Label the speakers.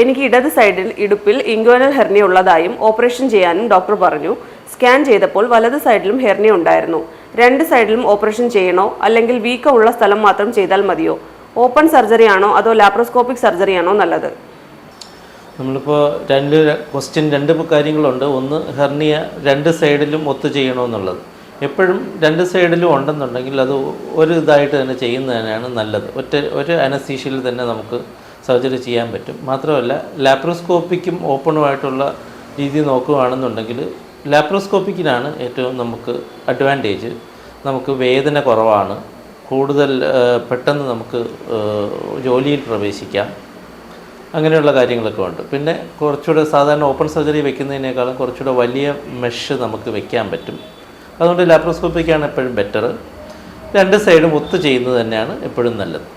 Speaker 1: എനിക്ക് ഇടത് സൈഡിൽ ഇടുപ്പിൽ ഇൻഗോനൽ ഹെർണിയ ഉള്ളതായും ഓപ്പറേഷൻ ചെയ്യാനും ഡോക്ടർ പറഞ്ഞു. സ്കാൻ ചെയ്തപ്പോൾ വലത് സൈഡിലും ഹെർണിയ ഉണ്ടായിരുന്നു. രണ്ട് സൈഡിലും ഓപ്പറേഷൻ ചെയ്യണോ അല്ലെങ്കിൽ വീക്കമുള്ള സ്ഥലം മാത്രം ചെയ്താൽ മതിയോ? ഓപ്പൺ സർജറി ആണോ അതോ ലാപ്രോസ്കോപ്പിക് സർജറി ആണോ നല്ലത്?
Speaker 2: നമ്മളിപ്പോൾ രണ്ട് ക്വസ്റ്റ്യൻ രണ്ട് കാര്യങ്ങളുണ്ട്. ഒന്ന് ഹെർണിയ രണ്ട് സൈഡിലും ഒത്തു ചെയ്യണമെന്നുള്ളത് എപ്പോഴും രണ്ട് സൈഡിലും ഉണ്ടെന്നുണ്ടെങ്കിൽ അത് ഒരു ഇതായിട്ട് തന്നെ ചെയ്യുന്നതിനാണ് നല്ലത്. ഒറ്റ ഒരു അനസ്തീഷ്യയിൽ തന്നെ നമുക്ക് സർജറി ചെയ്യാൻ പറ്റും. മാത്രമല്ല ലാപ്രോസ്കോപ്പിക്കും ഓപ്പണുമായിട്ടുള്ള രീതി നോക്കുകയാണെന്നുണ്ടെങ്കിൽ ലാപ്രോസ്കോപ്പിക്കിനാണ് ഏറ്റവും നമുക്ക് അഡ്വാന്റേജ് നമുക്ക് വേദന കുറവാണ്. കൂടുതൽ പെട്ടെന്ന് നമുക്ക് ജോലിയിൽ പ്രവേശിക്കാം. അങ്ങനെയുള്ള കാര്യങ്ങളൊക്കെ ഉണ്ട്. പിന്നെ കുറച്ചുകൂടെ സാധാരണ ഓപ്പൺ സർജറി വെക്കുന്നതിനേക്കാളും കുറച്ചുകൂടെ വലിയ മെഷ് നമുക്ക് വെക്കാൻ പറ്റും. അതുകൊണ്ട് ലാപ്രോസ്കോപ്പിക്കാണ് എപ്പോഴും ബെറ്റർ രണ്ട് സൈഡും ഒത്തു ചെയ്യുന്നത് തന്നെയാണ് എപ്പോഴും നല്ലത്.